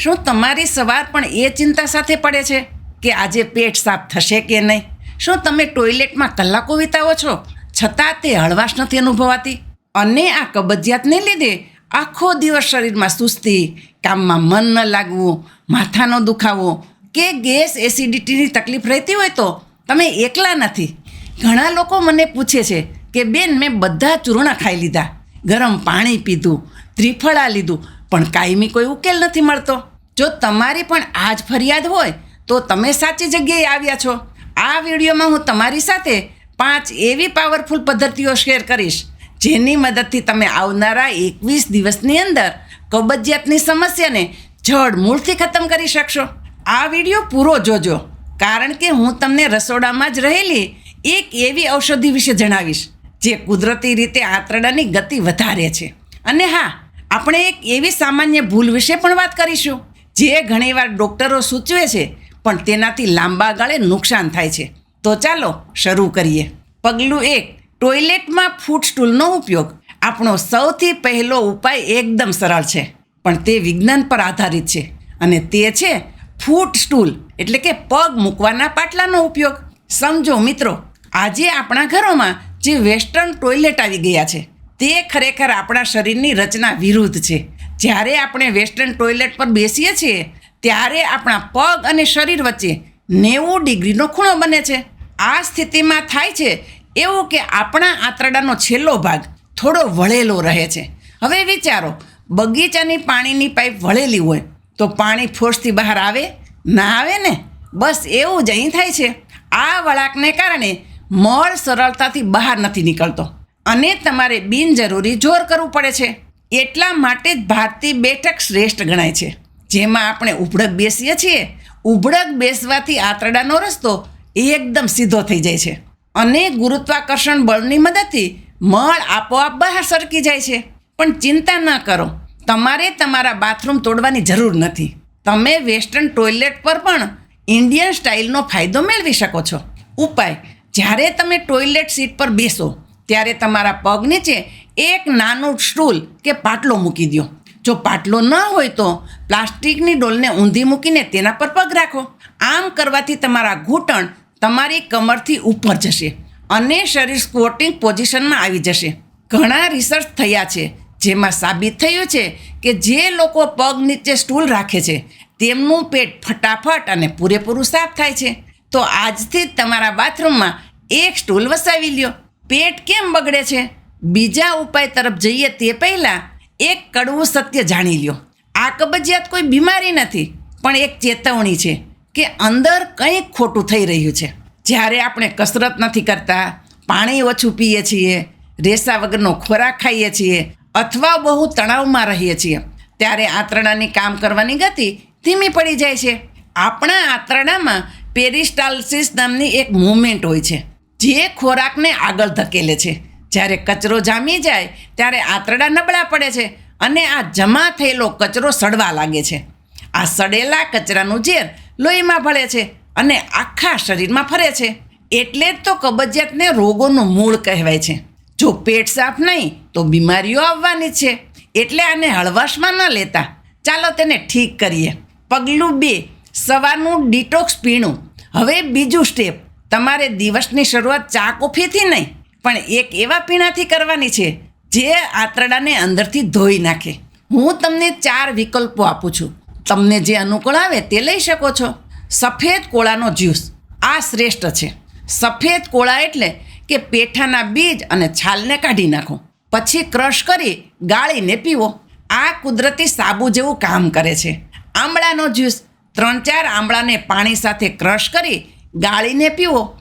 શું તમારી સવાર પણ એ ચિંતા સાથે પડે છે કે આજે પેટ સાફ થશે કે નહીં? શું તમે ટોયલેટમાં કલાકો વિતાવો છો? છતાં તે હળવાશ નથી અનુભવાતી. અને આ કબજિયાતને લીધે આખો દિવસ શરીરમાં સુસ્તી, કામમાં મન ન લાગવું, માથાનો દુખાવો કે ગેસ એસિડિટીની તકલીફ રહેતી હોય તો તમે એકલા નથી. ઘણા લોકો મને પૂછે છે કે બેન, મેં બધા ચૂર્ણ ખાઈ લીધા. ગરમ પાણી પીધું, ત્રિફળા લીધું, પણ કાયમી કોઈ ઉકેલ નથી મળતો. જો તમારી પણ આ જ ફરિયાદ હોય, તો તમે સાચી જગ્યાએ આવ્યા છો. આ વિડીયોમાં હું તમારી સાથે પાંચ એવી પાવરફુલ પદ્ધતિઓ શેર કરીશ, જેની મદદથી તમે આવનારા એકવીસ દિવસની અંદર કબજિયાતની સમસ્યાને જડ મૂળથી ખતમ કરી શકશો. આ વીડિયો પૂરો જોજો, કારણ કે હું તમને રસોડામાં જ રહેલી એક એવી ઔષધિ વિશે જણાવીશ, જે કુદરતી રીતે આંતરડાની ગતિ વધારે છે. અને હા, આપણે એક એવી સામાન્ય ભૂલ વિશે પણ વાત કરીશું. જે ઘણીવાર ડૉક્ટરો સૂચવે છે, પણ તેનાથી લાંબા ગાળે નુકસાન થાય છે. તો ચાલો શરૂ કરીએ. પગલું એક, ટોયલેટમાં ફૂટ સ્ટૂલનો ઉપયોગ. આપણો સૌથી પહેલો ઉપાય એકદમ સરળ છે, પણ તે વિજ્ઞાન પર આધારિત છે. અને તે છે ફૂટ સ્ટૂલ એટલે કે પગ મૂકવાના પાટલાનો ઉપયોગ. સમજો મિત્રો, આજે આપણા ઘરોમાં જે વેસ્ટર્ન ટોયલેટ આવી ગયા છે, તે ખરેખર આપણા શરીરની રચના વિરુદ્ધ છે. જ્યારે આપણે વેસ્ટર્ન ટોયલેટ પર બેસીએ છીએ, ત્યારે આપણા પગ અને શરીર વચ્ચે નેવું ડિગ્રીનો ખૂણો બને છે. આ સ્થિતિમાં થાય છે એવું કે આપણા આંતરડાનો છેલ્લો ભાગ થોડો વળેલો રહે છે. હવે વિચારો, બગીચાની પાણીની પાઇપ વળેલી હોય, તો પાણી ફોર્સથી બહાર આવે? ના આવે ને? બસ એવું જ અહીં થાય છે. આ વળાંકને કારણે મળ સરળતાથી બહાર નથી નીકળતો. અને તમારે બિનજરૂરી જોર કરવું પડે છે. એટલા માટે જ ભારતીય બેઠક શ્રેષ્ઠ ગણાય છે. જેમાં આપણે ઉભડક બેસીએ છીએ. ઉભડક બેસવાથી આંતરડાનો રસ્તો એકદમ સીધો થઈ જાય છે. અને ગુરુત્વાકર્ષણ બળની મદદથી મળ આપોઆપ બહાર સરકી જાય છે. પણ ચિંતા ન કરો. તમારે તમારા બાથરૂમ તોડવાની જરૂર નથી. તમે વેસ્ટર્ન ટોયલેટ પર પણ ઇન્ડિયન સ્ટાઇલનો ફાયદો મેળવી શકો છો. ઉપાય, જ્યારે તમે ટોયલેટ સીટ પર બેસો, ત્યારે તમારા પગ નીચે એક નાનું સ્ટૂલ કે પાટલો મૂકી દો જો પાટલો ન હોય તો પ્લાસ્ટિકની ડોલને ઊંધી મૂકીને તેના પર પગ રાખો. આમ કરવાથી તમારા ઘૂંટણ તમારી કમરથી ઉપર જશે અને શરીર સ્કોટિંગ પોઝિશનમાં આવી જશે. ઘણા રિસર્ચ થયા છે, જેમાં સાબિત થયું છે કે જે લોકો પગ નીચે સ્ટૂલ રાખે છે, તેમનું પેટ ફટાફટ અને પૂરેપૂરું સાફ થાય છે. તો આજથી જ તમારા બાથરૂમમાં એક સ્ટૂલ વસાવી લ્યો. પેટ કેમ બગડે છે? બીજા ઉપાય તરફ જઈએ તે પહેલાં એક કડવું સત્ય જાણી લ્યો. આ કબજિયાત કોઈ બીમારી નથી, પણ એક ચેતવણી છે કે અંદર કંઈક ખોટું થઈ રહ્યું છે. જ્યારે આપણે કસરત નથી કરતા, પાણી ઓછું પીએ છીએ, રેસા વગરનો ખોરાક ખાઈએ છીએ, અથવા બહુ તણાવમાં રહીએ છીએ, ત્યારે આંતરડાની કામ કરવાની ગતિ ધીમી પડી જાય છે. આપણા આંતરડામાં પેરિસ્ટાલ્સિસ નામની એક મૂવમેન્ટ હોય છે, જે ખોરાકને આગળ ધકેલે છે. જ્યારે કચરો જામી જાય, ત્યારે આંતરડા નબળા પડે છે અને આ જમા થયેલો કચરો સડવા લાગે છે. આ સડેલા કચરાનું ઝેર લોહીમાં ભળે છે અને આખા શરીરમાં ફરે છે. એટલે જ તો કબજિયાતને રોગોનું મૂળ કહેવાય છે. જો પેટ સાફ નહીં, તો બીમારીઓ આવવાની છે. એટલે આને હળવાશમાં ન લેતા. ચાલો તેને ઠીક કરીએ. પગલું બે, સવારનું ડિટોક્સ પીણું. હવે બીજું સ્ટેપ. તમારે દિવસની શરૂઆત ચા કોફીથી નહીં પણ એક એવા પીણાથી કરવાની છે જે આંતરડાને અંદરથી ધોઈ નાખે. હું તમને ચાર વિકલ્પો આપું છું. તમને જે અનુકૂળ આવે તે લઈ શકો છો. સફેદ કોળાનો જ્યુસ. આ શ્રેષ્ઠ છે. સફેદ કોળા એટલે કે પેઠાના બીજ અને છાલને કાઢી નાખો. પછી ક્રશ કરી ગાળીને પીવો. આ કુદરતી સાબુ જેવું કામ કરે છે. આંબળાનો જ્યુસ. ત્રણ ચાર આંબળાને પાણી સાથે ક્રશ કરી ગાળીને પીવો.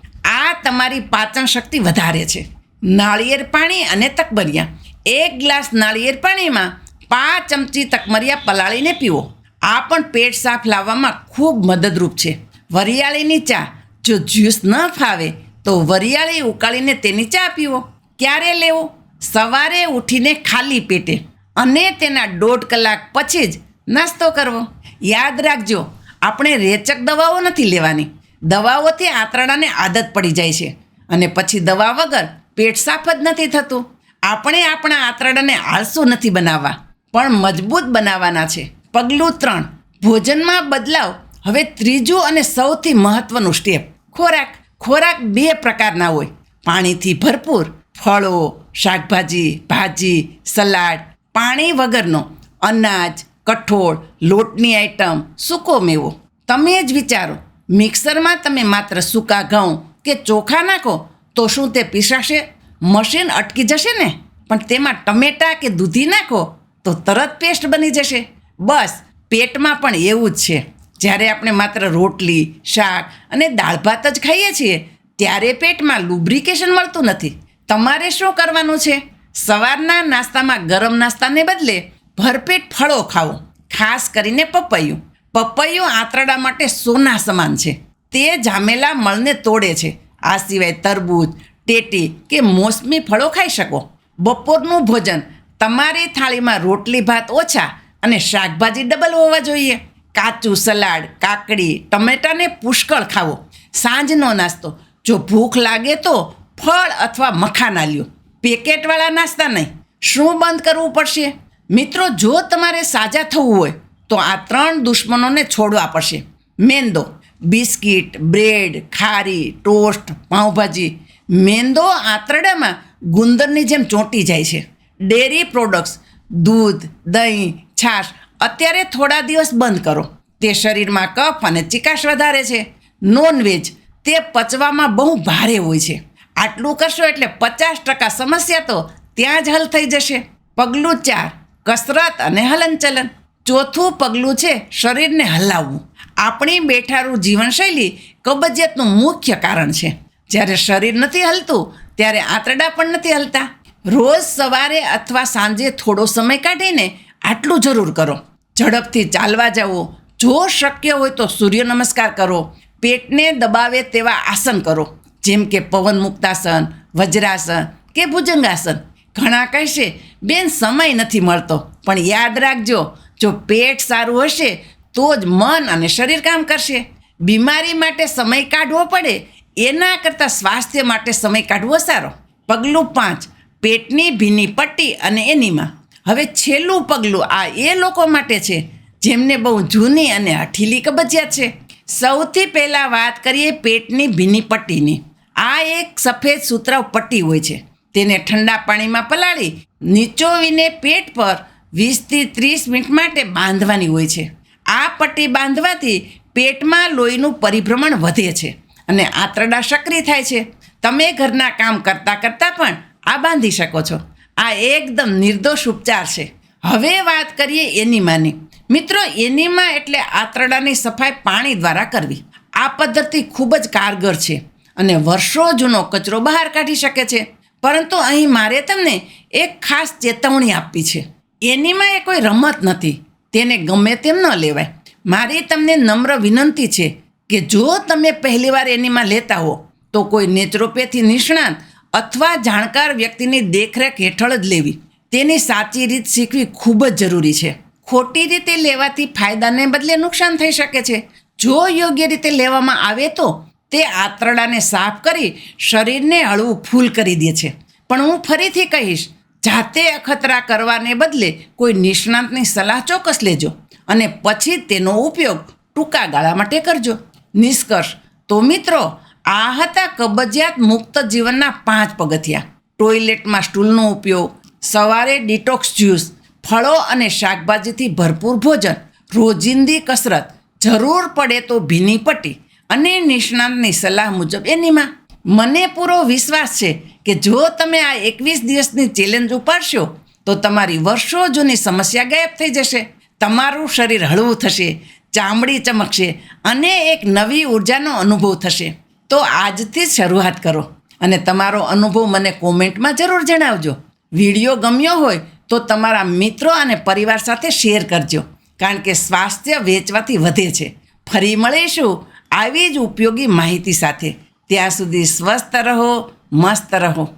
આ તમારી પાચન શક્તિ વધારે છે. નાળિયેર પાણી અને તકબરિયા. એક ગ્લાસ નાળિયેર પાણીમાં પાંચ ચમચી તકમરિયા પલાળીને પીવો. આ પણ પેટ સાફ લાવવામાં ખૂબ મદદરૂપ છે. વરિયાળીની ચા જો જ્યુસ ન ફાવે, તો વરિયાળી ઉકાળીને તેની ચા પીવો. ક્યારે લેવો? સવારે ઉઠીને ખાલી પેટે. અને તેના દોઢ કલાક પછી જ નાસ્તો કરવો. યાદ રાખજો, આપણે રેચક દવાઓ નથી લેવાની. દવાઓથી આંતરડાને આદત પડી જાય છે અને પછી દવા વગર પેટ સાફ જ નથી થતું. આપણે આપણા આંતરડાને આળસુ નથી બનાવવા, પણ મજબૂત બનાવવાના છે. પગલું ત્રણ, ભોજનમાં બદલાવ. હવે ત્રીજું અને સૌથી મહત્વનું સ્ટેપ, ખોરાક. ખોરાક બે પ્રકારના હોય. પાણીથી ભરપૂર, ફળો, શાકભાજી, ભાજી, સલાડ. પાણી વગરનો અનાજ, કઠોળ, લોટની આઈટમ, સૂકો મેવો. તમે જ વિચારો મિક્સરમાં તમે માત્ર સૂકા ઘઉં કે ચોખા નાખો તો શું તે પીસાશે? મશીન અટકી જશે ને? પણ તેમાં ટમેટાં કે દૂધી નાખો તો તરત પેસ્ટ બની જશે. બસ, પેટમાં પણ એવું જ છે. જ્યારે આપણે માત્ર રોટલી, શાક અને દાળ ભાત જ ખાઈએ છીએ, ત્યારે પેટમાં લુબ્રિકેશન મળતું નથી. તમારે શું કરવાનું છે? સવારના નાસ્તામાં ગરમ નાસ્તાને બદલે ભરપેટ ફળો ખાઓ, ખાસ કરીને પપૈયું. પપૈયું આંતરડા માટે સોના સમાન છે. તે જામેલા મળને તોડે છે. આ સિવાય તરબૂચ, ટેટી કે મોસમી ફળો ખાઈ શકો. બપોરનું ભોજન, તમારી થાળીમાં રોટલી ભાત ઓછા અને શાકભાજી ડબલ હોવા જોઈએ. કાચું સલાડ, કાકડી ટમેટાને પુષ્કળ ખાવો. સાંજનો નાસ્તો, જો ભૂખ લાગે તો ફળ અથવા મખાના લ્યો. પેકેટવાળા નાસ્તા નહીં. શું બંધ કરવું પડશે? મિત્રો, જો તમારે સાજા થવું હોય તો આ ત્રણ દુશ્મનોને છોડવા પડશે. મેંદો, બિસ્કિટ, બ્રેડ, ખારી, ટોસ્ટ, પાઉંભાજી. મેંદો આંતરડામાં ગુંદરની જેમ ચોંટી જાય છે. ડેરી પ્રોડક્ટ્સ, દૂધ, દહીં, છાશ, અત્યારે થોડા દિવસ બંધ કરો. તે શરીરમાં કફ અને ચિકાશ વધારે છે. નોનવેજ, તે પચવામાં બહુ ભારે હોય છે. આટલું કરશો એટલે પચાસ ટકા સમસ્યા તો ત્યાં જ હલ થઈ જશે. પગલું ચાર, કસરત અને હલનચલન. ચોથું પગલું છે શરીરને હલાવવું. આપણી બેઠારું જીવનશૈલી કબજિયાતનું મુખ્ય કારણ છે. જ્યારે શરીર નથી હલતું, ત્યારે આંતરડા પણ નથી હલતા. રોજ સવારે અથવા સાંજે થોડો સમય કાઢીને આટલું જરૂર કરો. ઝડપથી ચાલવા જવો જો શક્ય હોય તો સૂર્ય નમસ્કાર કરો. પેટને દબાવે તેવા આસન કરો. જેમ કે પવન મુક્તાસન, વજ્રાસન કે ભુજંગાસન. ઘણા કહેશે, બેન, સમય નથી મળતો. પણ યાદ રાખજો જો પેટ સારું હશે, તો જ મન અને શરીર કામ કરશે. બીમારી માટે સમય કાઢવો પડે, એના કરતાં સ્વાસ્થ્ય માટે સમય કાઢવો સારો. પગલું પાંચ, પેટની ભીની પટ્ટી અને એનીમાં. હવે છેલ્લું પગલું આ એ લોકો માટે છે, જેમને બહુ જૂની અને હઠીલી કબજિયાત છે. સૌથી પહેલાં વાત કરીએ પેટની ભીની પટ્ટીની. આ એક સફેદ સુતરાવ પટ્ટી હોય છે. તેને ઠંડા પાણીમાં પલાળી, નીચોવીને પેટ પર વીસથી ત્રીસ મિનિટ માટે બાંધવાની હોય છે. આ પટ્ટી બાંધવાથી પેટમાં લોહીનું પરિભ્રમણ વધે છે અને આંતરડા સક્રિય થાય છે. તમે ઘરના કામ કરતાં કરતાં પણ આ બાંધી શકો છો. આ એકદમ નિર્દોષ ઉપચાર છે. હવે વાત કરીએ એનિમાની. મિત્રો, એનિમા એટલે આંતરડાની સફાઈ પાણી દ્વારા કરવી. આ પદ્ધતિ ખૂબ જ કારગર છે અને વર્ષો જૂનો કચરો બહાર કાઢી શકે છે. પરંતુ અહીં મારે તમને એક ખાસ ચેતવણી આપવી છે. એનીમાં એ કોઈ રમત નથી. તેને ગમે તેમ ન લેવાય. મારી તમને નમ્ર વિનંતી છે કે જો તમે પહેલીવાર એનીમાં લેતા હો, તો કોઈ નેચરોપેથી નિષ્ણાત અથવા જાણકાર વ્યક્તિની દેખરેખ હેઠળ જ લેવી. તેની સાચી રીત શીખવી ખૂબ જ જરૂરી છે. ખોટી રીતે લેવાથી ફાયદાને બદલે નુકસાન થઈ શકે છે. જો યોગ્ય રીતે લેવામાં આવે તો તે આંતરડાને સાફ કરી શરીરને હળવું ફૂલ કરી દે છે. પણ હું ફરીથી કહીશ જાતે અખતરા કરવાને બદલે કોઈ નિષ્ણાંતની સલાહ ચોક્કસ લેજો અને પછી તેનો ઉપયોગ ટૂંકા ગાળા માટે કરજો. નિષ્કર્ષ, તો મિત્રો, આ હતા કબજિયાત મુક્ત જીવનના પાંચ પગથિયા. ટોયલેટમાં સ્ટૂલનો ઉપયોગ, સવારે ડિટોક્સ જ્યુસ, ફળો અને શાકભાજીથી ભરપૂર ભોજન, રોજિંદી કસરત, જરૂર પડે તો ભીની પટ્ટી અને નિષ્ણાંતની સલાહ મુજબ એનીમાં. મને પૂરો વિશ્વાસ છે કે જો તમે આ એકવીસ દિવસની ચેલેન્જ ઉપાડશો, તો તમારી વર્ષો જૂની સમસ્યા ગાયબ થઈ જશે. તમારું શરીર હળવું થશે, ચામડી ચમકશે અને એક નવી ઉર્જાનો અનુભવ થશે. તો આજથી જ શરૂઆત કરો અને તમારો અનુભવ મને કોમેન્ટમાં જરૂર જણાવજો. વીડિયો ગમ્યો હોય તો તમારા મિત્રો અને પરિવાર સાથે શેર કરજો, કારણ કે સ્વાસ્થ્ય વેચવાથી વધે છે. ફરી મળીશું આવી જ ઉપયોગી માહિતી સાથે. ત્યાં સુધી સ્વસ્થ રહો મસ્ત રહો.